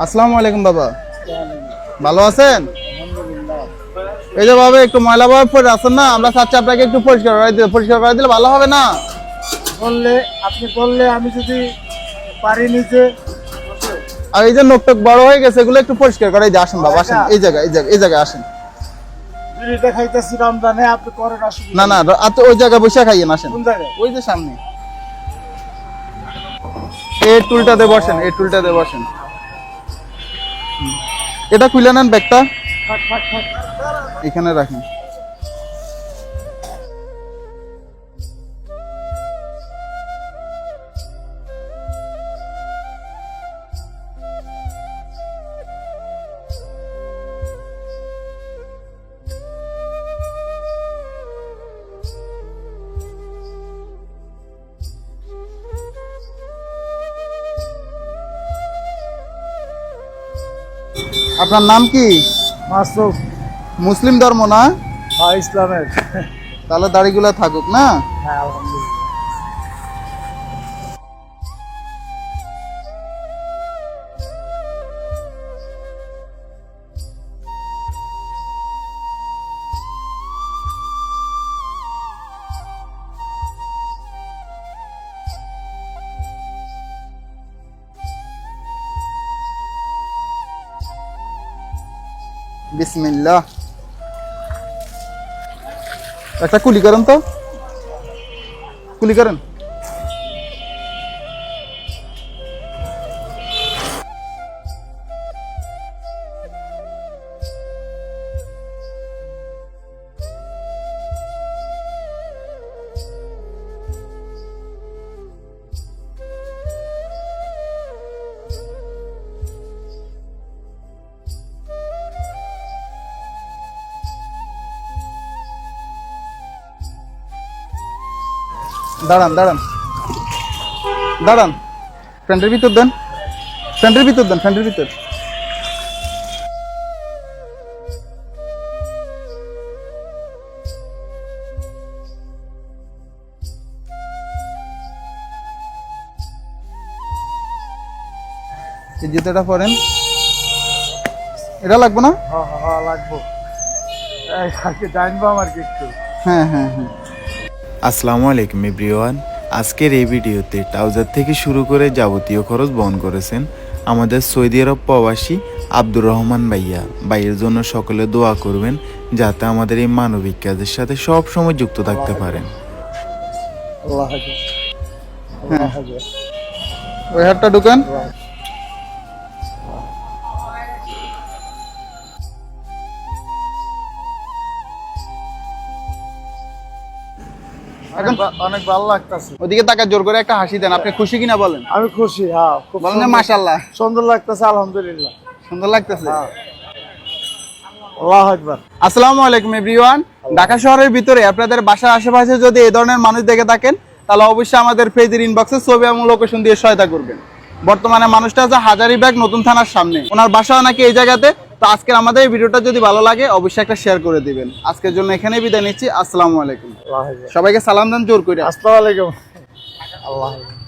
আসসালামু আলাইকুম বাবা। ভালো আছেন? এই যে বাবা একটু ময়লা ভাবে পড়ে আছেন না? আমরা চাচ্ছি আপনাকে একটু পরিষ্কার করে পরিষ্কার করে দিলে ভালো হবে না? বললে আপনি বললে আমি যদি পারি আর এই যে বড় হয়ে গেছে এগুলো একটু পরিষ্কার করে এই যে আসেন বাবা আসেন। এই জায়গায় এই জায়গায় এই জায়গায় আসেন। খাইতেছি রমজানে আপনি করেন না ওই জায়গায় বসে খাইয়েন আসেন। কোন জায়গায়? ওই যে সামনে। এই টুলটাতে বসেন এই টুলটাতে বসেন। এটা খুলে নেন ব্যাগটা। এখানে রাখেন। আপনার নাম কি? মাসুক মুসলিম ধর্ম না? হ্যাঁ ইসলামের। তাহলে দাড়িগুলা থাকুক না? হ্যাঁ আলহামদুলিল্লাহ। বিসমিল্লাহ। একটা কুলি করেন তো। কুলি করেন। দাঁড়ান দাঁড়ান। দাঁড়ান। ফ্যান্ডের ভিতর দেন। ফ্যান্ডের ভিতর দেন ফ্যান্ডের ভিতর। এই জুতোটা পরেন। এটা লাগবে না? হ্যাঁ হ্যাঁ লাগবো। জানব আমার কি একটু হ্যাঁ হ্যাঁ হ্যাঁ। আসসালামু আলাইকুম এভরিওয়ান। আজকের এই ভিডিওতে ট্রাউজার থেকে শুরু করে যাবতীয় খরচ বহন করেছেন আমাদের সৌদি আরব প্রবাসী আব্দুর রহমান ভাইয়া। ভাইয়ের জন্য সকলে দোয়া করবেন যাতে আমাদের এই মানবিক কাজের সাথে সব সময় যুক্ত থাকতে পারেন। আল্লাহ হাফেজ। আল্লাহ হাফেজ। ওই হাতটা ঢুকান? ভা- অনেক ভালো লাগতেছে। ওদিকে তাকা জোর করে একটা হাসি দেন। আপনি খুশি কিনা বলেন? আমি খুশি হ্যাঁ বলেন সুন্দর- মাশাল্লাহ সুন্দর লাগতেছে আলহামদুলিল্লাহ। সুন্দর লাগতেছে? হ্যাঁ। আল্লাহ আকবার। আসসালামু আলাইকুম এভরিওয়ান। ঢাকা শহরের ভিতরে আপনাদের বাসার আশেপাশে যদি এই ধরনের মানুষ দেখে থাকেন তাহলে অবশ্যই আমাদের পেজের ইনবক্সে ছবি এবং লোকেশন দিয়ে সহায়তা করবেন। বর্তমানে মানুষটা আছে হাজারিবাগ নতুন থানার সামনে। ওনার বাসা নাকি এই জায়গাতে। তো আজকের আমাদের এই ভিডিওটা যদি ভালো লাগে অবশ্যই একটা শেয়ার করে দিবেন। আজকের জন্য এখানে বিদায় নিচ্ছি। আসসালামু আলাইকুম। আল্লাহ সবাইকে সালাম দান জোর করে আসসালামু আলাইকুম। আল্লাহ হাফেজ।